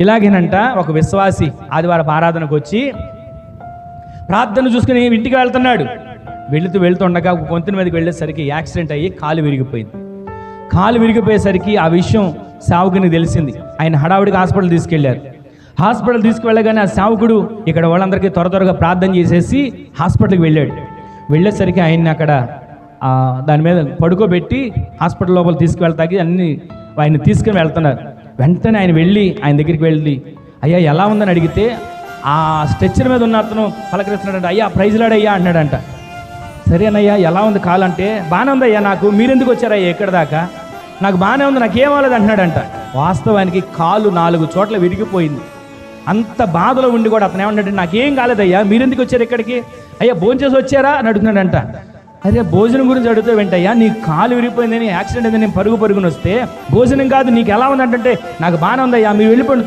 ఇలాగేనంట ఒక విశ్వాసి ఆదివారం ఆరాధనకు వచ్చి ప్రార్థన చూసుకుని ఇంటికి వెళ్తున్నాడు. వెళుతూ వెళ్తుండగా ఒక మీదకి వెళ్ళేసరికి యాక్సిడెంట్ అయ్యి కాలు విరిగిపోయింది. కాలు విరిగిపోయేసరికి ఆ విషయం సావుకుని తెలిసింది. ఆయన హడావుడికి హాస్పిటల్ తీసుకెళ్ళారు. హాస్పిటల్ తీసుకువెళ్ళగానే ఆ సావుకుడు ఇక్కడ వాళ్ళందరికీ త్వర త్వరగా ప్రార్థన చేసేసి హాస్పిటల్కి వెళ్ళాడు. వెళ్ళేసరికి ఆయన్ని అక్కడ దాని మీద పడుకోబెట్టి హాస్పిటల్ లోపల తీసుకువెళ్తాకి అన్ని ఆయన తీసుకుని వెళ్తున్నారు. వెంటనే ఆయన వెళ్ళి ఆయన దగ్గరికి వెళ్ళి అయ్యా ఎలా ఉందని అడిగితే ఆ స్ట్రెచ్చర్ మీద ఉన్న అతను పలకరిస్తున్నాడంట అయ్యా ప్రైజ్లాడయ్యా అన్నాడంట. సరేనయ్యా ఎలా ఉంది కాలంటే బాగానే ఉందయ్యా నాకు మీరెందుకు వచ్చారయ్యా ఎక్కడ దాకా? నాకు బాగానే ఉంది నాకేం అవ్వలేదు అంటున్నాడంట. వాస్తవానికి కాలు నాలుగు చోట్ల విరిగిపోయింది. అంత బాధలో ఉండి కూడా అతను ఏమన్నాడంటే నాకేం కాలేదయ్యా మీరెందుకు వచ్చారు ఇక్కడికి? అయ్యా భోజనం చేసి వచ్చారా? అని అడుగుతున్నాడంట. అరే భోజనం గురించి అడుగుతూ వెంటయ్యా నీ కాలు విరిగిపోయిందని యాక్సిడెంట్ అయిందని నేను పరుగు పరుగుని వస్తే భోజనం కాదు నీకు ఎలా ఉందంటే నాకు బాగానే ఉందయ్యా మీరు వెళ్ళిపోయిన